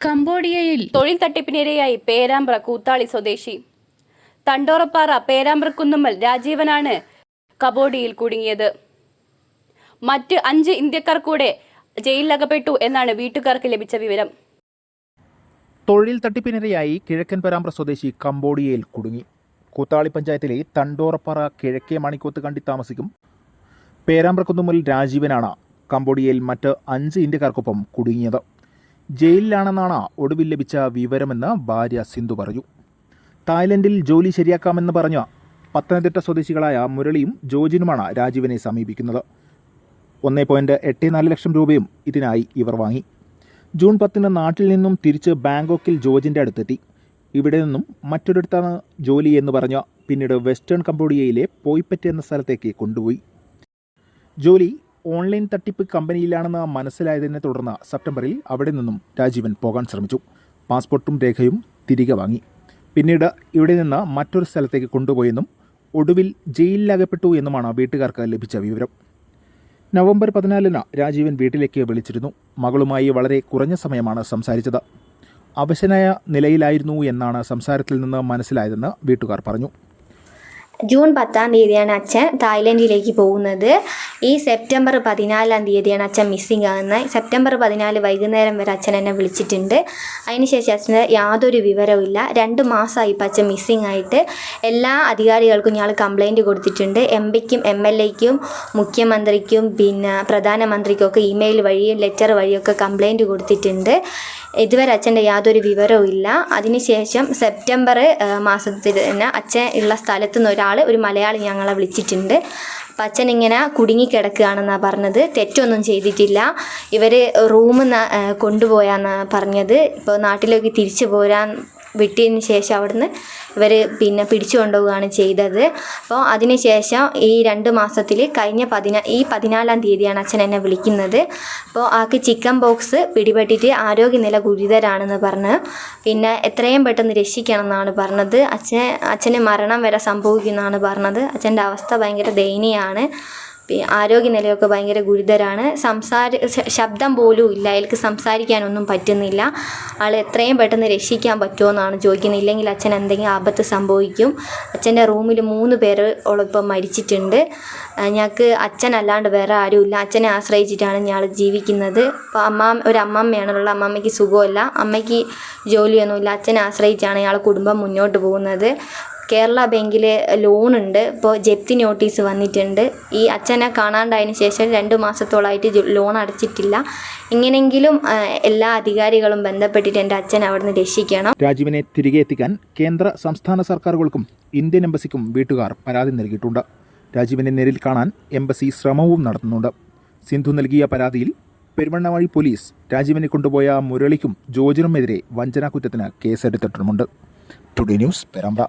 കംബോഡിയയിൽ തൊഴിൽ തട്ടിപ്പിനിരയായി പേരാമ്പ്ര കൂത്താളി സ്വദേശി. തണ്ടോറപ്പാറ പേരാമ്പ്ര കുന്നുമ്മൽ രാജീവനാണ് കബോഡിയിൽ കുടുങ്ങിയത്. മറ്റ് അഞ്ച് ഇന്ത്യക്കാർ കൂടെ ജയിലിലകപ്പെട്ടു എന്നാണ് വീട്ടുകാർക്ക് ലഭിച്ച വിവരം. തൊഴിൽ തട്ടിപ്പിനിരയായി കിഴക്കൻ പരാമ്പ്ര സ്വദേശി കംബോഡിയയിൽ കുടുങ്ങി. കൂത്താളി പഞ്ചായത്തിലെ തണ്ടോറപ്പാറ കിഴക്കേ മണിക്കൂത്ത് കണ്ടി താമസിക്കും പേരാമ്പ്രക്കുന്നുമ്മൽ രാജീവനാണ് കംബോഡിയയിൽ മറ്റ് അഞ്ച് ഇന്ത്യക്കാർക്കൊപ്പം കുടുങ്ങിയത്. ജയിലിലാണെന്നാണ് ഒടുവിൽ ലഭിച്ച വിവരമെന്ന് ഭാര്യ സിന്ധു പറഞ്ഞു. തായ്ലൻഡിൽ ജോലി ശരിയാക്കാമെന്ന് പറഞ്ഞ പത്തനംതിട്ട സ്വദേശികളായ മുരളിയും ജോജിനുമാണ് രാജീവിനെ സമീപിക്കുന്നത്. ഒന്നേ പോയിന്റ് എട്ട് നാല് ലക്ഷം രൂപയും ഇതിനായി ഇവർ വാങ്ങി. ജൂൺ പത്തിന് നാട്ടിൽ നിന്നും തിരിച്ച് ബാങ്കോക്കിൽ ജോജിന്റെ അടുത്തെത്തി. ഇവിടെ നിന്നും മറ്റൊരിടത്താണ് ജോലി എന്ന് പറഞ്ഞ പിന്നീട് വെസ്റ്റേൺ കംബോഡിയയിലെ പോയ്പറ്റ് എന്ന സ്ഥലത്തേക്ക് കൊണ്ടുപോയി. ജോലി ഓൺലൈൻ തട്ടിപ്പ് കമ്പനിയിലാണെന്ന് മനസ്സിലായതിനെ തുടർന്ന് സെപ്റ്റംബറിൽ അവിടെ നിന്നും രാജീവൻ പോകാൻ ശ്രമിച്ചു. പാസ്പോർട്ടും രേഖയും തിരികെ വാങ്ങി. പിന്നീട് ഇവിടെ നിന്ന് മറ്റൊരു സ്ഥലത്തേക്ക് കൊണ്ടുപോയെന്നും ഒടുവിൽ ജയിലിലകപ്പെട്ടു എന്നുമാണ് വീട്ടുകാർക്ക് ലഭിച്ച വിവരം. നവംബർ പതിനാലിന് രാജീവൻ വീട്ടിലേക്ക് വിളിച്ചിരുന്നു. മകളുമായി വളരെ കുറഞ്ഞ സമയമാണ് സംസാരിച്ചത്. അവശനായ നിലയിലായിരുന്നു എന്നാണ് സംസാരത്തിൽ നിന്ന് മനസ്സിലായതെന്ന് വീട്ടുകാർ പറഞ്ഞു. ജൂൺ പത്താം തീയതിയാണ് അച്ഛൻ തായ്ലൻഡിലേക്ക് പോകുന്നത്. ഈ സെപ്റ്റംബർ പതിനാലാം തീയതിയാണ് അച്ഛൻ മിസ്സിംഗ് ആകുന്നത്. സെപ്റ്റംബർ പതിനാല് വൈകുന്നേരം വരെ അച്ഛൻ എന്നെ വിളിച്ചിട്ടുണ്ട്. അതിനുശേഷം അച്ഛന് യാതൊരു വിവരവും ഇല്ല. രണ്ട് മാസമായി ഇപ്പം അച്ഛൻ മിസ്സിംഗ് ആയിട്ട്. എല്ലാ അധികാരികൾക്കും ഞങ്ങൾ കംപ്ലൈന്റ് കൊടുത്തിട്ടുണ്ട്. എം പിക്കും എം എൽ എക്കും മുഖ്യമന്ത്രിക്കും പിന്നെ പ്രധാനമന്ത്രിക്കും ഒക്കെ ഇമെയിൽ വഴിയും ലെറ്റർ വഴിയൊക്കെ കംപ്ലൈന്റ് കൊടുത്തിട്ടുണ്ട്. ഇതുവരെ അച്ഛന്റെ യാതൊരു വിവരവും ഇല്ല. അതിനുശേഷം സെപ്റ്റംബർ മാസത്തിൽ തന്നെ അച്ഛൻ ഉള്ള സ്ഥലത്തു നിന്ന് ഒരാൾ ഒരു മലയാളി ഞങ്ങളെ വിളിച്ചിട്ടുണ്ട്. അപ്പം അച്ഛൻ ഇങ്ങനെ കുടുങ്ങിക്കിടക്കുകയാണെന്നാണ് പറഞ്ഞത്. തെറ്റൊന്നും ചെയ്തിട്ടില്ല. ഇവർ റൂമിൽ കൊണ്ടുപോയാന്നാണ് പറഞ്ഞത്. ഇപ്പോൾ നാട്ടിലേക്ക് തിരിച്ചു പോരാൻ വിട്ടതിന് ശേഷം അവിടുന്ന് ഇവർ പിന്നെ പിടിച്ചു കൊണ്ടുപോവുകയാണ് ചെയ്തത്. അപ്പോൾ അതിനുശേഷം ഈ രണ്ട് മാസത്തിൽ കഴിഞ്ഞ പതിനാ ഈ പതിനാലാം തീയതിയാണ് അച്ഛൻ എന്നെ വിളിക്കുന്നത്. അപ്പോൾ ആൾക്ക് ചിക്കൻ ബോക്സ് പിടിപെട്ടിട്ട് ആരോഗ്യനില ഗുരുതരാണെന്ന് പറഞ്ഞ് പിന്നെ എത്രയും പെട്ടെന്ന് രക്ഷിക്കണം എന്നാണ് പറഞ്ഞത്. അച്ഛൻ അച്ഛന് മരണം വരെ സംഭവിക്കുന്നതാണ് പറഞ്ഞത്. അച്ഛന്റെ അവസ്ഥ ഭയങ്കര ദയനീയമാണ്. ആരോഗ്യനിലയൊക്കെ ഭയങ്കര ഗുരുതരാണ്. സംസാര ശബ്ദം പോലും ഇല്ല. അയാൾക്ക് സംസാരിക്കാനൊന്നും പറ്റുന്നില്ല. ആൾ എത്രയും പെട്ടെന്ന് രക്ഷിക്കാൻ പറ്റുമോ എന്നാണ് ചോദിക്കുന്നത്. ഇല്ലെങ്കിൽ അച്ഛൻ എന്തെങ്കിലും ആപത്ത് സംഭവിക്കും. അച്ഛന്റെ റൂമിൽ മൂന്ന് പേര് ഇപ്പം മരിച്ചിട്ടുണ്ട്. ഞങ്ങൾക്ക് അച്ഛനല്ലാണ്ട് വേറെ ആരും ഇല്ല. അച്ഛനെ ആശ്രയിച്ചിട്ടാണ് ഞങ്ങൾ ജീവിക്കുന്നത്. അപ്പോൾ അമ്മ ഒരു അമ്മമ്മയാണുള്ള അമ്മമ്മയ്ക്ക് സുഖമില്ല അമ്മയ്ക്ക് ജോലിയൊന്നുമില്ല. അച്ഛനെ ആശ്രയിച്ചാണ് ഇയാളെ കുടുംബം മുന്നോട്ട് പോകുന്നത്. കേരള ബാങ്കിൽ ഉണ്ട് ഇപ്പോൾ ജപ്തി നോട്ടീസ് വന്നിട്ടുണ്ട്. ഈ അച്ഛനെ കാണാണ്ടായതിനു ശേഷം രണ്ട് മാസത്തോളമായിട്ട് ലോൺ അടച്ചിട്ടില്ല. എങ്ങനെങ്കിലും എല്ലാ അധികാരികളും ബന്ധപ്പെട്ടിട്ട് എന്റെ അച്ഛനെ അവിടുന്ന് രക്ഷിക്കണം. രാജീവിനെ തിരികെ എത്തിക്കാൻ കേന്ദ്ര സംസ്ഥാന സർക്കാരുകൾക്കും ഇന്ത്യൻ എംബസിക്കും വീട്ടുകാർ പരാതി നൽകിയിട്ടുണ്ട്. രാജീവിനെ നേരിൽ കാണാൻ എംബസി ശ്രമവും നടത്തുന്നുണ്ട്. സിന്ധു നൽകിയ പരാതിയിൽ പെരുവണ്ണവഴി പോലീസ് രാജീവിനെ കൊണ്ടുപോയ മുരളിക്കും ജോജിനുമെതിരെ വഞ്ചനാ കുറ്റത്തിന് കേസെടുത്തിട്ടുമുണ്ട്. Today news Perambra.